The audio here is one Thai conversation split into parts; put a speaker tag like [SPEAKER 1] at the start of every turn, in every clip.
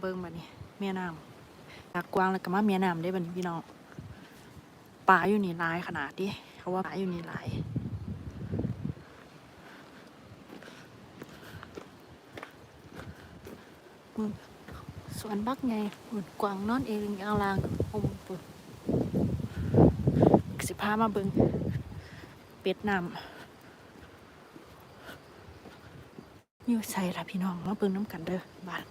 [SPEAKER 1] เบิ่งบัดนี้แม่น้ำจากกวางแล้วก็มาแม่น้ำได้บัดนี้พี่น้องปลาอยู่นี่หลายขนาดดิเขาว่าปลาอยู่นี่หลายมึงสวนบักไงหุ่นกวางนอนเองอ่างลางอมปุ่นสิพามาเบิ่งเป็ดน้ำอยู่ใส่ละพี่น้องมาเบิ่งน้ำกันเด้อบ้าน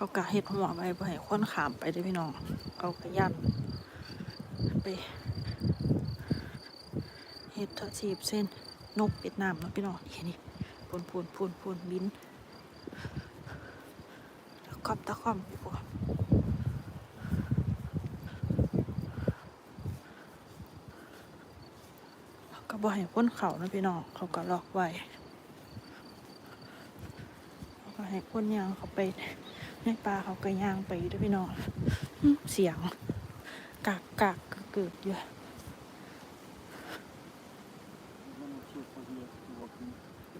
[SPEAKER 1] เขากะเห็ดหัวไว้บ่ให้คนขามไปเด้พี่น้องเขากะยันไปเห็ดทอดชีบเส้นนกเป็ดน้ำเนาะพี่น้องนี่นี่พูนพูนพูนพูนบินตะคอมตะคอมพี่พวกเขาก็บ่ให้คนเขานะพี่น้องเขาก็ล็อกไว้เขาก็ให้คนยางเขาไป ในป่าเขาก็ย่างไปเด้วยพี่น้องอื้อเสียงกากกากเกิดอยู่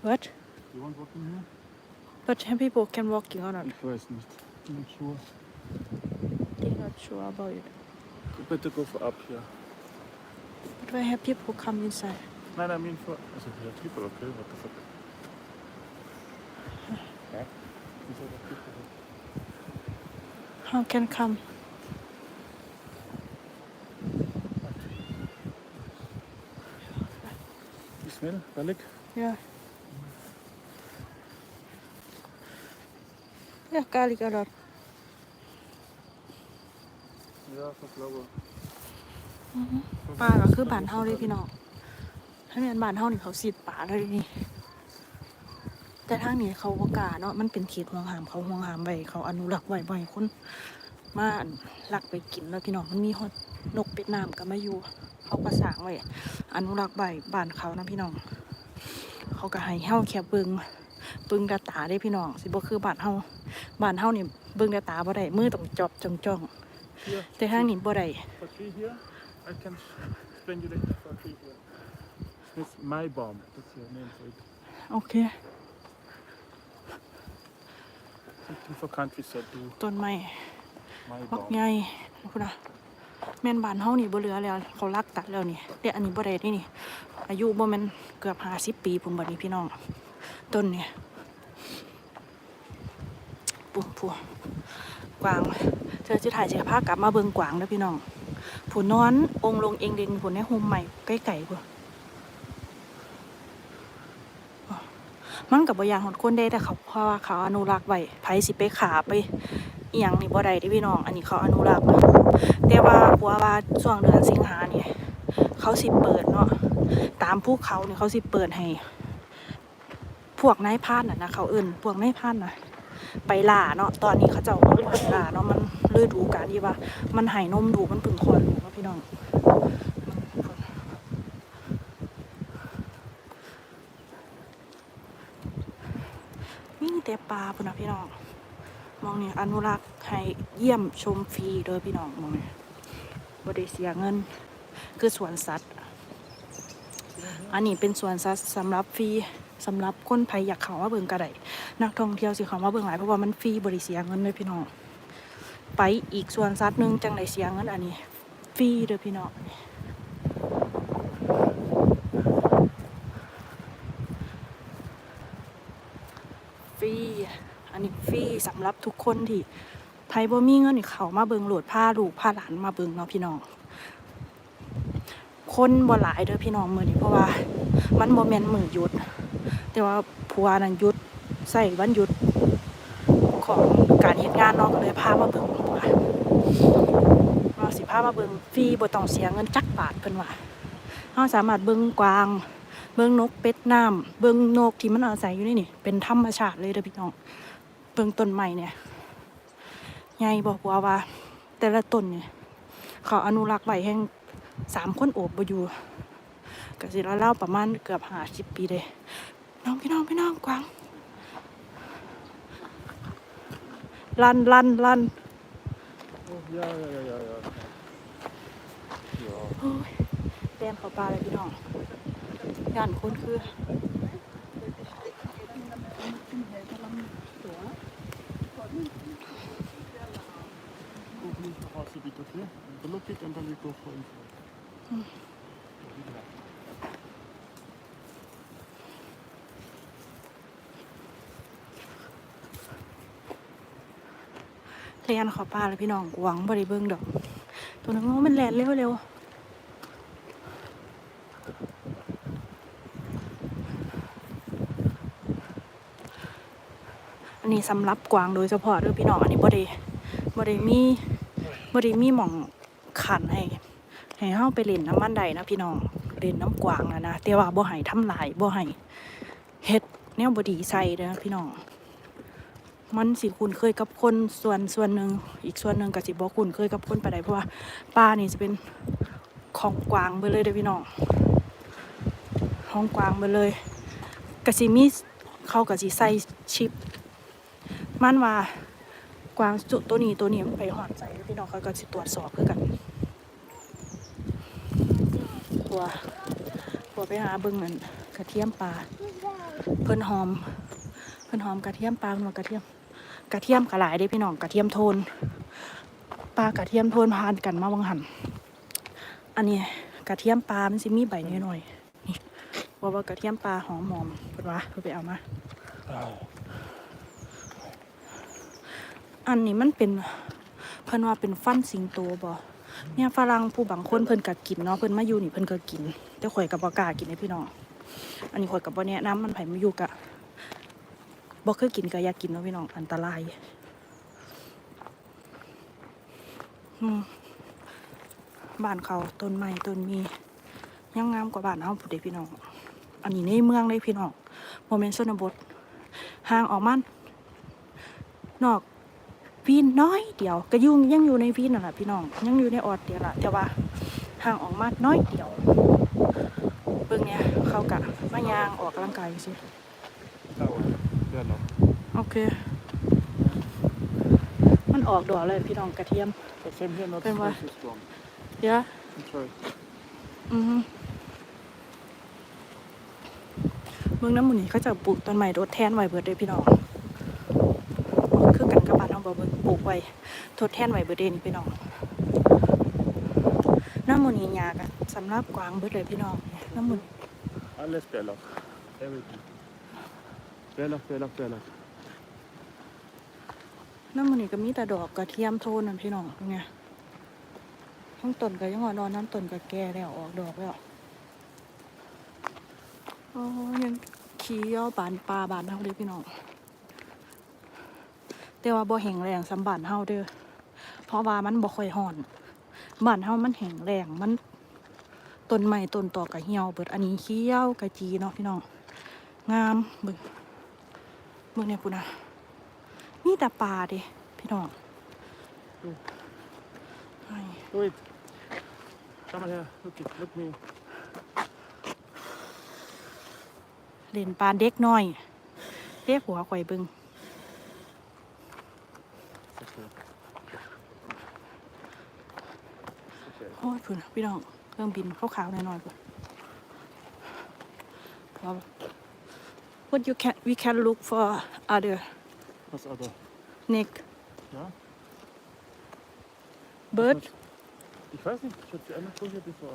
[SPEAKER 1] What
[SPEAKER 2] You want walking here?
[SPEAKER 1] But some people can walking or not
[SPEAKER 2] Ich weiß nicht. Bin nicht sure.
[SPEAKER 1] They not sure about it
[SPEAKER 2] Bitte go for up here.
[SPEAKER 1] But why have people come inside
[SPEAKER 2] Nein, I mean for. Also, here are people, okay? What the fuck? Yeah? These are the people.
[SPEAKER 1] How can come
[SPEAKER 2] You smell garlic?
[SPEAKER 1] Yeah Yeah garlic a lot
[SPEAKER 2] Ja, for flower.
[SPEAKER 1] ป่าก็คือบ้านเฮาเลยพี่น้องถ้าแม่นบ้านเฮานี่เขาสีดป่าเลยนี่ แต่ทางนี้เขาบ่กล้าเนาะมันเป็นเขตห่วงห้ามเขาห่วงห้ามไว้เขาอนุรักษ์ไว้บ่ให้คนมาลักไปกินแล้วพี่น้องมันมีฮอดนกเป็ดน้ำก็มาอยู่เขาก็สร้างไว้อนุรักษ์ไว้บ้านเขานะพี่น้อง เขาก็ให้เฮาแค่เบิ่งเบิ่งแตาตาได้พี่น้อง สิบ่คือบ้านเฮาบ้านเฮานี่เบิ่งแตาตาบ่ได้มือต้องจอบจ้องจ้อง
[SPEAKER 2] Here.
[SPEAKER 1] ๆแต่ทางนี้บ่ได้
[SPEAKER 2] For tree here. I can explain you later for tree here. It's my bomb. That's your name for it.
[SPEAKER 1] โอเค
[SPEAKER 2] Something for countryside do.
[SPEAKER 1] ต้นไม้
[SPEAKER 2] My
[SPEAKER 1] บัก
[SPEAKER 2] bomb.
[SPEAKER 1] ใหญ่พุ่นนะแม่นบ้านเฮานี่บ่เหลือแล้ว เขาลักตัดแล้วนี่แต่อันนี้บ่ได้นี่นี่ อายุบ่แม่นเกือบ50ปีพุ่นบัดนี้พี่น้อง ต้นนี่ปุ๊บปุ๊บกวางเธอสิถ่ายสิพากลับมาเบิ่งกวางเด้อพี่น้องผู้นอนองค์ลงเองเดงผู้ในโฮมใหม่ใกล้ๆพุ่น มันก็บ่อย่างฮอดคนเด้แต่เขาเพราะว่าเขาอนุรักษ์ไว้ไผสิไปขาไปเอียงนี่บ่ได้เด้พี่น้อง อันนี้เขาอนุรักษ์นะแต่ว่าบัวว่าช่วงเดือนสิงหาเนี่ยเขาสิเปิดเนาะตามภูเขาเนี่ยเขาสิเปิดให้ พวกนายพรานน่ะนะเขาเอิ่นพวกนายพรานน่ะ ไปล่าเนาะตอนนี้เขาจ้าก็ไปล่าเนาะมันฤดูกาลที่ว่า มันให้นมดูมันเพึ่งคลอดลูกนะพี่น้อง มี แต่ปลาพุ่นนะพี่น้องมองนี่อนุรักษ์ให้เยี่ยมชมฟรีโดยพี่น้องมองนี่บริเสียเงิน คือสวนสัตว์ อันนี้เป็นสวนสัตว์สำหรับฟรีสำหรับคนไผ่อยากเข้ามาเบิ่งกระไดนักท่องเที่ยวสิเข้ามาเบิ่งหลายเพราะว่ามันฟรีบริเสียเงินเลยพี่น้องไปอีกสวนสัตว์หนึ่งจังไดเสียเงินอันนี้ฟรีเด้อพี่น้องฟรี อันนี้ฟรี สำหรับทุกคนที่ไผบ่มีเงินเขามาเบิงโหลดผ้าลูกผ้าหลานมาเบิงเนาะพี่น้อง คนบ่หลายเด้อพี่น้องมือนี้เพราะว่า มันบ่แม่นมือหยุด แต่ว่าผัวนั้นหยุดใส่วันหยุดของการเฮ็ดงานเนาะก็เลยพามาเบิงว่าเราสิพามาเบิงฟรีบ่ต้องเสียเงินจักบาทเพิ่นว่าเฮาสามารถเบิงกวางเบิงนกเป็ดน้ำเบิงนกที่มันอาศัยอยู่นี่นี่เป็นธรรมชาติเลยเด้อพี่น้อง เบิ่งต้นไม้เนี่ยใหญ่บอกว่าว่า แต่ละต้นเนี่ยเขาอนุรักษ์ไว้แห่งสามคนโอบบอยู่ก็สิเล่าประมาณเกือบห้าสิบปีเลยน้องพี่น้องพี่น้องกวางลันลันลันโอ้ยแดนเขาปลาเลยพี่น้องย่านคนคือ
[SPEAKER 2] Open the house a bit, okay? Block it and then we go for inside.
[SPEAKER 1] แลนขาปลาเลยพี่น้องหวังบริเบิงดอก ตัวนั้นมันแลนเร็วเร็วอันนี้สำหรับกวางโดยเฉพาะด้วยพี่น้องอันนี้บ่ได้บ่ได้มี บ่ได้มีหม่องขันให้ให้เฮาไปเล่นน้ำมันใดนะพี่น้องเล่นน้ำกวางนะนะแต่ว่าบ่ให้ทำลายบ่ให้เฮ็ดแนวบดีใส่เด้อพี่น้องมันสิคุ้นเคยกับคนส่วนส่วนหนึ่งอีกส่วนหนึ่งก็สิบ่คุ้นเคยกับคนไปได้เพราะว่าป้านี่จะเป็นของกวางไปเลยเด้อพี่น้องของกวางไปเลยกสิมีเขากสิใส่ชิป มันว่า กวางจุดตัวนี้ตัวนี้มันไปหอดใส่พี่น้องเขาก็สิตรวจสอบคือกันตัวตัวไปหาเบิ่งนั่นกระเทียมปลาเพิ่นหอม เพิ่นหอมกระเทียมปลาหนวกระเทียม กระเทียมกระหลายเด้พี่น้องกระเทียมโทนปลากระเทียมโทนพานกันมาวังหันอันนี้กระเทียมปลามันสิมีใบน้อยๆนี่ว่าว่ากระเทียมปลาหอมหอมเพิ่นว่าเพิ่นไปเอามา อันนี้มันเป็นเพิ่นว่าเป็นฟันสิงโตบ่เนี่ยฝรั่งผู้บางคนเพิ่นก็กินเนาะเพิ่นมาอยู่นี่เพิ่นก็กิน แต่ข่อยก็บ่กล้ากินเด้พี่น้องอันนี้ข่อยก็บ่แนะนํมันไผมาอยู่กะบ่เคยกินก็อยากกินเนาะพี่น้องอันตรายอืมบ้านเขาต้นไม้ต้นมียังงามกว่าบ้านเฮาพุ่นเด้พี่น้อง อันนี้ในเมืองเลยพี่น้องโมเมนต์ชนบทห่างออกมันนอก วีนน้อยเดียวก็ยุ่งยังอยู่ในวีนนั่นแหละพี่น้อง ยังอยู่ในออดเดียวละแต่ว่าห่างออกมาน้อยเดียวเบิ่งเนี่ยเขากะมายางออกกำลังกายสิ
[SPEAKER 2] Ja, noch.
[SPEAKER 1] โอเค มันออกดอกเลยพี่น้องกระเทียม
[SPEAKER 2] But same here, not
[SPEAKER 1] Then what?
[SPEAKER 2] so strong.
[SPEAKER 1] เดี๋ยว
[SPEAKER 2] I'm sorry.
[SPEAKER 1] อือฮึเมืองน้ำหมูนี่เขาจะปลูกต้นไม้ทดแทนไว้เบิดเลยพี่น้อง บบ้านเราบ่เบิดปลูกไว้ทดแทนไว้เบิดเดนี่พี่น้องน้ำหมูนี่ยากอะสำหรับกวางเบิดเลยพี่น้องน้ำหมู
[SPEAKER 2] Alles Bärlauch. Everything. Bärlauch, Bärlauch, Bärlauch.
[SPEAKER 1] น้ำหมูนี่ก็มีแต่ดอกกระเทียมโทนนั่นพี่น้องเป็นไงทั้งต้นก็ยังอ่อนๆน้ำต้นก็แก่แล้วออกดอกแล้วโอ้ยังเขี้ยวบานปลาบานเฮาเด้อพี่น้อง แต่ว่าบ่แห้งแรงสำบานเฮาเด้อเพราะว่ามันบ่ค่อยฮ้อนบ้านเฮามันแห้งแรงมันต้นไม้ต้นตอกกะเหี่ยวเบิดอันนี้เขี้ยวกะจีเนาะพี่น้องงามเบิ่งเบิ่งเนี่ยพุ่นน่ะมีแต่ปลาเด้พี่น้องไอ้
[SPEAKER 2] Wait. Come on here. Look it. Look me.
[SPEAKER 1] เล่นปลาเด็กน้อยเรียกหัวข่อยเบิง
[SPEAKER 2] It's okay. It's okay.
[SPEAKER 1] โอ้ยพุ่นพี่น้องเครื่องบินขาวๆหน่อยๆพุ่นพอ What you can we can look for other
[SPEAKER 2] What's other?
[SPEAKER 1] neck
[SPEAKER 2] Ja?
[SPEAKER 1] bird
[SPEAKER 2] Ich weiß nicht. Ich habe die einmal vorher bevor.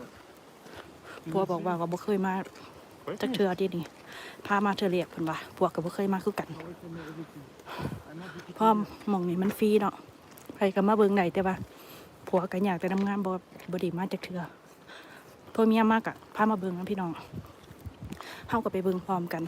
[SPEAKER 1] ผัวบอกว่าก็บ่เคยมาจักเทื่อเดีนี่พามาเทื่อเรียกเพิ่นว่าผัวก็บ่เคยมาคือกันเพราะหมองนี่มันฟรีเนาะใครก็มาเบิ่งได้แต่ว่า ผัวก็อยากแต่ทำงานบ่บด้มาจักเทื่อพอเมียมากอะพามาเบิงนะพี่น้องเฮาก็ไปเบิงพร้อมกัน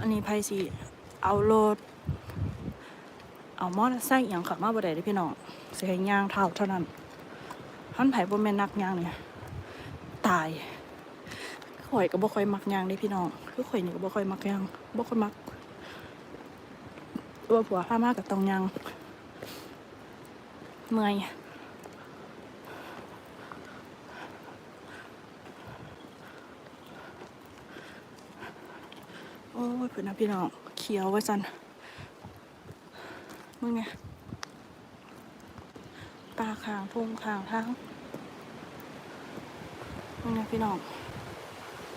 [SPEAKER 1] อันนี้ไผสิเอารถเอามอเตอร์ไซค์อย่างขับมาบ่ได้เด้พี่น้อง สิให้ย่างเท่าเท่านั้นหันไผบ่แม่นนักย่างเนี่ยตายข่อยก็บ่ค่อยมักย่างเด้พี่น้องคือข่อยนี่ก็บ่ค่อยมักย่างบ่ค่อยมักว่าผัวพามาก็ต้องย่างเมื่อยโอ้ยเพื่อนนะพี่น้องเขียวไว้สันมึงไง ปลาขางพุงขางทั้งมึงไงพี่น้อง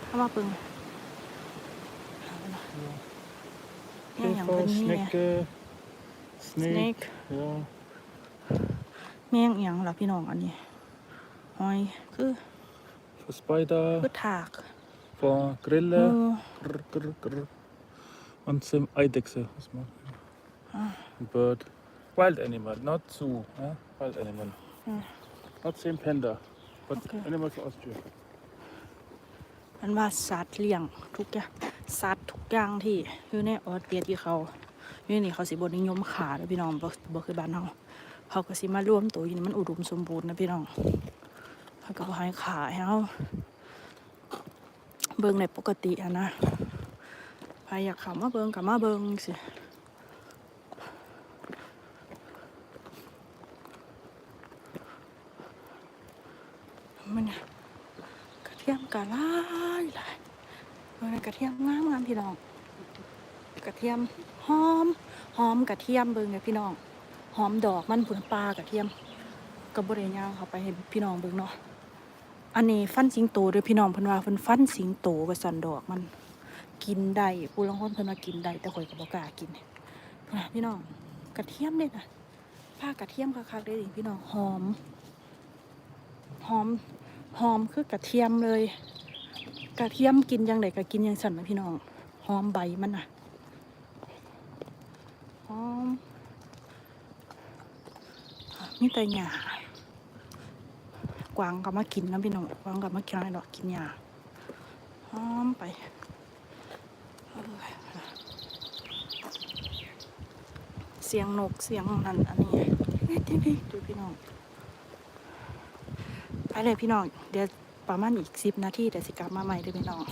[SPEAKER 1] เข้ามาปึงเอาละเนี่ยอย่าง
[SPEAKER 2] Käfer,
[SPEAKER 1] เป็นนี่ไง
[SPEAKER 2] Schnecke, Snake.
[SPEAKER 1] snake
[SPEAKER 2] Ja.
[SPEAKER 1] แมงอหย่างล่ะพี่น้องอันนี้หอยคือ
[SPEAKER 2] For spider,
[SPEAKER 1] คือถาก
[SPEAKER 2] for
[SPEAKER 1] งู
[SPEAKER 2] grille. Grr, grr, grr. Und some Eidechse. Was man. Bird. Wild animal, not zoo. Yeah? Wild animal.
[SPEAKER 1] Mm.
[SPEAKER 2] Not same panda, but
[SPEAKER 1] Okay.
[SPEAKER 2] animal for Austria.
[SPEAKER 1] มันว่าสัตว์เลี้ยงทุกอย่างสัตว์ทุกอย่างที่อยู่ในออสเตรียที่เขาอยู่นี่เขาสิบนิยมขาเด้อพี่น้องบ่บ่คือบ้านเฮาเขาก็สิมารวมตัวอยู่นี่มันอุดมสมบูรณ์นะพี่น้องเขาก็บ่ให้ขาให้เฮาเบิ่งในปกติอะนะใครอยากเข้ามาเบิ่งก็มาเบิ่งสิมันน่ะ กระเทียมกะลายหลายเบิ่งในกระเทียมงามงามพี่น้อง กระเทียมหอมหอมกระเทียมเบิ่งเนี่พี่น้องหอมดอกมันผุนปลากระเทียมกับบริย่างเขาไปให้พี่น้องเบิ่งเนาะอันนี้ฟันสิงโตเด้อพี่น้องเพิ่นว่าเพิ่นฟันสิงโตว่าซั่นดอกมันกินได้ผู้ลางคนเพิ่นว่ากินได้แต่ข่อยก็บ่กล้ากินนะพี่น้องกระเทียมเด้นะผ้ากระเทียมคักๆเด้ดิพี่น้องหอม หอม หอมคือกระเทียมเลย กระเทียมกินยังไงก็กินยังสั่นนะพี่น้องหอมใบมันน่ะหอมมีแต่หญ้ากวางก็มากินนะพี่น้องกวางก็มากินอะไรดอกกินหญ้าหอมไปเสียงนกเสียงนั่นอันนี้ดูพี่น้อง ไปเลยพี่น้อง เดี๋ยวประมาณอีกสิบนาทีเดี๋ยวสิกลับมาใหม่เด้อพี่น้อง